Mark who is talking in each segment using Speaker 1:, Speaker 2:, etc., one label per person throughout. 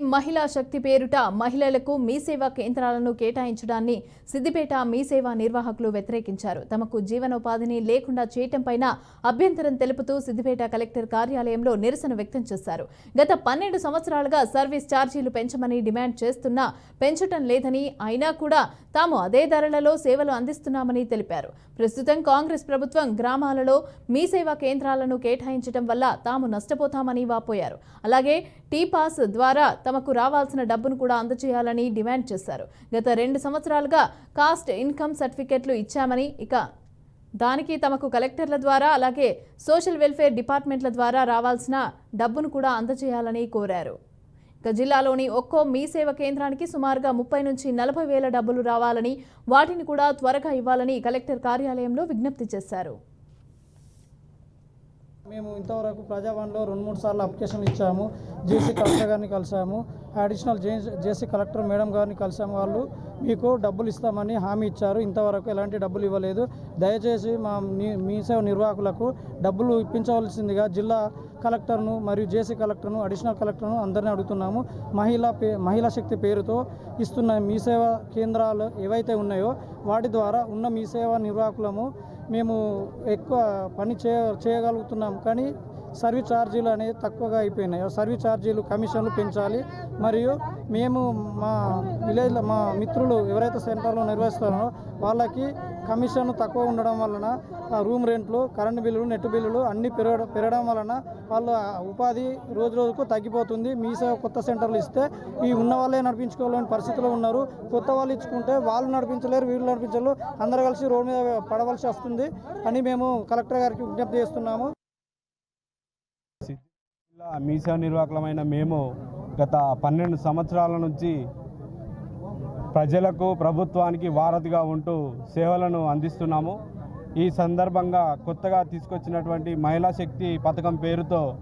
Speaker 1: మహిళా శక్తి పేరుట మహిళలకు మీసేవా కేంద్రాలను కేటాయించడాన్ని సిద్దిపేట మీ సేవా నిర్వాహకులు వ్యతిరేకించారు. తమకు జీవనోపాధిని లేకుండా చేయటంపైన అభ్యంతరం తెలుపుతూ సిద్దిపేట కలెక్టర్ కార్యాలయంలో నిరసన వ్యక్తం చేశారు. గత పన్నెండు సంవత్సరాలుగా సర్వీస్ ఛార్జీలు పెంచమని డిమాండ్ చేస్తున్నా పెంచటం లేదని అయినా కూడా తాము అదే ధరలలో సేవలు అందిస్తున్నామని తెలిపారు. ప్రస్తుతం కాంగ్రెస్ ప్రభుత్వం గ్రామాలలో మీ సేవా కేంద్రాలను కేటాయించడం వల్ల తాము నష్టపోతామని వాపోయారు. అలాగే టీ పాస్ ద్వారా తమకు రావాల్సిన డబ్బును కూడా అందజేయాలని డిమాండ్ చేశారు. గత రెండు సంవత్సరాలుగా కాస్ట్ ఇన్కమ్ సర్టిఫికెట్లు ఇచ్చామని ఇక దానికి తమకు కలెక్టర్ల ద్వారా అలాగే సోషల్ వెల్ఫేర్ డిపార్ట్మెంట్ల ద్వారా రావాల్సిన డబ్బును కూడా అందజేయాలని కోరారు. ఇక జిల్లాలోని ఒక్కో మీ సేవ కేంద్రానికి సుమారుగా ముప్పై నుంచి నలభై వేల డబ్బులు రావాలని వాటిని కూడా త్వరగా ఇవ్వాలని కలెక్టర్ కార్యాలయంలో విజ్ఞప్తి చేశారు.
Speaker 2: మేము ఇంతవరకు ప్రజాభవన్లో రెండు మూడు సార్లు అప్లికేషన్ ఇచ్చాము. జేసీ కలెక్టర్ గారిని కలిసాము. Additional J J C collector madam గారిని కలిసాము. వాళ్ళు మీకు డబ్బులు ఇస్తామని హామీ ఇచ్చారు. ఇంతవరకు ఎలాంటి డబ్బులు ఇవ్వలేదు. దయచేసి మా మీ సేవ నిర్వాహకులకు డబ్బులు ఇప్పించవలసిందిగా జిల్లా కలెక్టర్ను మరియు జేసీ కలెక్టర్ను అడిషనల్ కలెక్టర్ను అందరినీ అడుగుతున్నాము. మహిళా పే మహిళా శక్తి పేరుతో ఇస్తున్న మీ సేవ కేంద్రాలు ఏవైతే ఉన్నాయో వాటి ద్వారా ఉన్న మీ సేవ నిర్వాహకులము మేము ఎక్కువ పని చేయ చేయగలుగుతున్నాం. కానీ సర్వీస్ ఛార్జీలు అనేది తక్కువగా అయిపోయినాయి. సర్వీస్ ఛార్జీలు కమిషన్లు పెంచాలి. మరియు మేము మా విలేజ్లో మా మిత్రులు ఎవరైతే సెంటర్లో నిర్వహిస్తారో వాళ్ళకి కమిషన్ తక్కువ ఉండడం వలన రూమ్ రెంట్లు కరెంటు బిల్లులు నెట్ బిల్లులు అన్నీ పెరగ పెరగడం వలన వాళ్ళ ఉపాధి రోజు రోజుకు తగ్గిపోతుంది. మీ సేవ కొత్త సెంటర్లు ఇస్తే ఈ ఉన్న వాళ్ళే నడిపించుకోలేని పరిస్థితిలో ఉన్నారు. కొత్త వాళ్ళు ఇచ్చుకుంటే వాళ్ళు నడిపించలేరు వీళ్ళు నడిపించలేరు. అందరూ కలిసి రోడ్డు మీద పడవలసి వస్తుంది అని మేము కలెక్టర్ గారికి విజ్ఞప్తి చేస్తున్నాము.
Speaker 3: జిల్లా మీసా నిర్వాహకులమైన మేము గత పన్నెండు సంవత్సరాల నుంచి ప్రజలకు ప్రభుత్వానికి వారధిగా ఉంటూ సేవలను అందిస్తున్నాము. ఈ సందర్భంగా కొత్తగా తీసుకొచ్చినటువంటి మహిళా శక్తి పథకం పేరుతో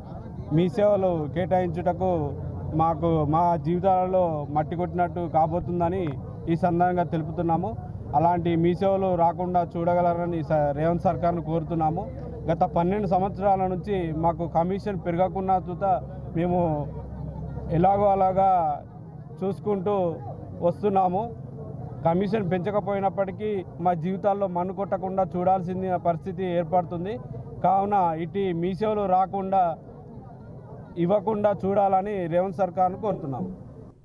Speaker 3: మీ సేవలు కేటాయించుటకు మాకు మా జీవితాలలో మట్టి కొట్టినట్టు కాబోతుందని ఈ సందర్భంగా తెలుపుతున్నాము. అలాంటి మీ సేవలు రాకుండా చూడగలరని స- రేవంత్ సర్కార్ను కోరుతున్నాము. గత పన్నెండు సంవత్సరాల నుంచి మాకు కమిషన్ పెరగకుండా చూత మేము ఎలాగో అలాగా చూసుకుంటూ వస్తున్నాము. కమిషన్ పెంచకపోయినప్పటికీ మా జీవితాల్లో మన్ను కొట్టకుండా చూడాల్సిన పరిస్థితి ఏర్పడుతుంది. కావున ఇటు మీ సేవలు రాకుండా ఇవ్వకుండా చూడాలని రేవంత్ సర్కార్ను కోరుతున్నాము.